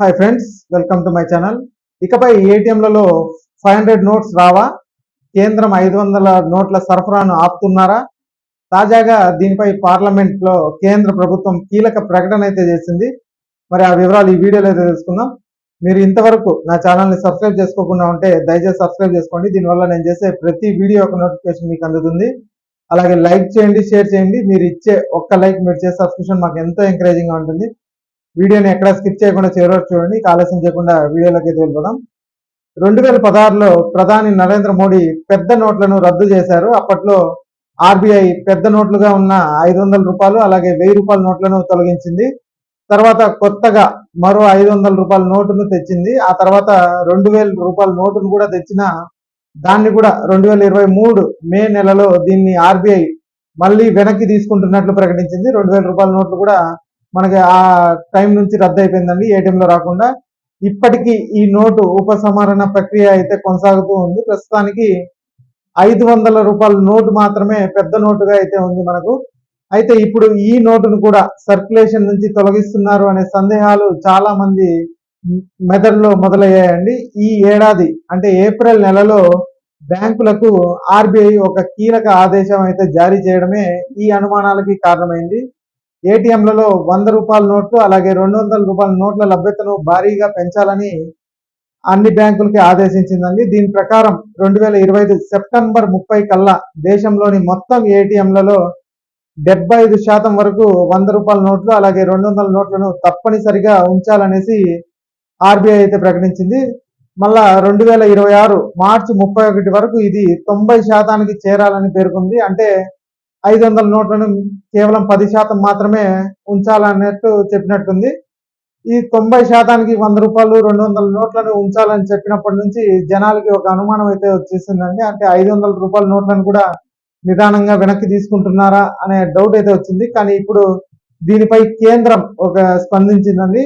Hi friends welcome to my channel ఇకపై ఏటీఎంలలో five hundred notes రావా? కేంద్రం ఐదు వందల నోట్ల సరఫరాను ఆపుతున్నారా? తాజాగా దీనిపై పార్లమెంట్లో కేంద్ర ప్రభుత్వం కీలక ప్రకటన అయితే చేసింది. మరి ఆ వివరాలు ఈ వీడియోలో అయితే తెలుసుకుందాం. మీరు ఇంతవరకు నా ఛానల్ని సబ్స్క్రైబ్ చేసుకోకుండా ఉంటే దయచేసి సబ్స్క్రైబ్ చేసుకోండి. దీనివల్ల నేను చేసే ప్రతి వీడియో యొక్క నోటిఫికేషన్ మీకు అందుతుంది. అలాగే లైక్ చేయండి షేర్ చేయండి. మీరు ఇచ్చే ఒక్క లైక్ మీరు చేసే సబ్స్క్రిప్షన్ మాకు ఎంతో ఎంకరేజింగ్గా ఉంటుంది. వీడియోని ఎక్కడ స్కిప్ చేయకుండా చివరి చూడండి. ఆలస్యం చేయకుండా వీడియోలోకి వెళ్ళిపోదాం. రెండు వేల పదహారులో ప్రధాని నరేంద్ర మోడీ పెద్ద నోట్లను రద్దు చేశారు. అప్పట్లో ఆర్బీఐ పెద్ద నోట్లుగా ఉన్న ఐదు వందల రూపాయలు అలాగే వెయ్యి రూపాయల నోట్లను తొలగించింది. తర్వాత కొత్తగా మరో ఐదు వందల రూపాయల నోటును తెచ్చింది. ఆ తర్వాత రెండు వేల రూపాయల నోటును కూడా తెచ్చిన దాన్ని కూడా రెండు వేల ఇరవై మూడు మే నెలలో దీన్ని ఆర్బీఐ మళ్ళీ వెనక్కి తీసుకుంటున్నట్లు ప్రకటించింది. రెండు వేల రూపాయల నోట్లు కూడా మనకి ఆ టైం నుంచి రద్దు అయిపోయిందండి ఏటీఎంలో రాకుండా. ఇప్పటికీ ఈ నోటు ఉపసంహరణ ప్రక్రియ అయితే కొనసాగుతూ ఉంది. ప్రస్తుతానికి ఐదు వందల రూపాయల నోటు మాత్రమే పెద్ద నోటుగా అయితే ఉంది మనకు. అయితే ఇప్పుడు ఈ నోటును కూడా సర్క్యులేషన్ నుంచి తొలగిస్తున్నారు అనే సందేహాలు చాలా మంది మెదడులో మొదలయ్యాయండి. ఈ ఏడాది అంటే ఏప్రిల్ నెలలో బ్యాంకులకు ఆర్బీఐ ఒక కీలక ఆదేశం అయితే జారీ చేయడమే ఈ అనుమానాలకి కారణమైంది. ఏటీఎంలలో వంద రూపాయల నోట్లు అలాగే రెండు వందల రూపాయల నోట్ల లభ్యతను భారీగా పెంచాలని అన్ని బ్యాంకులకి ఆదేశించిందండి. దీని ప్రకారం రెండు వేల ఇరవై ఐదు సెప్టెంబర్ ముప్పై కల్లా దేశంలోని మొత్తం ఏటీఎంలలో డెబ్బై ఐదు శాతం వరకు వంద రూపాయల నోట్లు అలాగే రెండు వందల నోట్లను తప్పనిసరిగా ఉంచాలనేసి ఆర్బీఐ అయితే ప్రకటించింది. మళ్ళా రెండు వేల ఇరవై ఆరు మార్చి ముప్పై ఒకటి వరకు ఇది తొంభై శాతానికి చేరాలని పేర్కొంది. అంటే ఐదు వందల నోట్లను కేవలం పది శాతం మాత్రమే ఉంచాలన్నట్టు చెప్పినట్టుంది. ఈ తొంభై శాతానికి వంద రూపాయలు రెండు వందల నోట్లను ఉంచాలని చెప్పినప్పటి నుంచి జనాలకి ఒక అనుమానం అయితే వచ్చేసిందండి. అంటే ఐదు వందల రూపాయల నోట్లను కూడా నిదానంగా వెనక్కి తీసుకుంటున్నారా అనే డౌట్ అయితే వచ్చింది. కానీ ఇప్పుడు దీనిపై కేంద్రం ఒక స్పందించిందండి.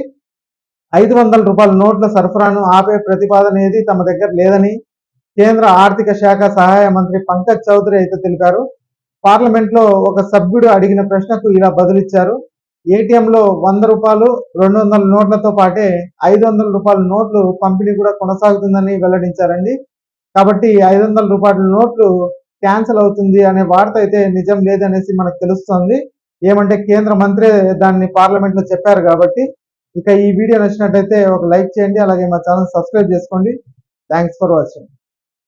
ఐదు వందల రూపాయల నోట్ల సరఫరాను ఆపే ప్రతిపాదన ఏది తమ దగ్గర లేదని కేంద్ర ఆర్థిక శాఖ సహాయ మంత్రి పంకజ్ చౌదరి అయితే తెలిపారు. పార్లమెంట్లో ఒక సభ్యుడు అడిగిన ప్రశ్నకు ఇలా బదులిచ్చారు. ఏటీఎంలో వంద రూపాయలు రెండు వందల నోట్లతో పాటే ఐదు వందల రూపాయల నోట్లు పంపిణీ కూడా కొనసాగుతుందని వెల్లడించారండి. కాబట్టి ఐదు వందల రూపాయల నోట్లు క్యాన్సిల్ అవుతుంది అనే వార్త అయితే నిజం లేదనేసి మనకు తెలుస్తోంది. ఏమంటే కేంద్ర మంత్రి దాన్ని పార్లమెంట్లో చెప్పారు కాబట్టి ఇక ఈ వీడియో నచ్చినట్లయితే ఒక లైక్ చేయండి అలాగే మా ఛానల్ సబ్స్క్రైబ్ చేసుకోండి. Thanks for watching.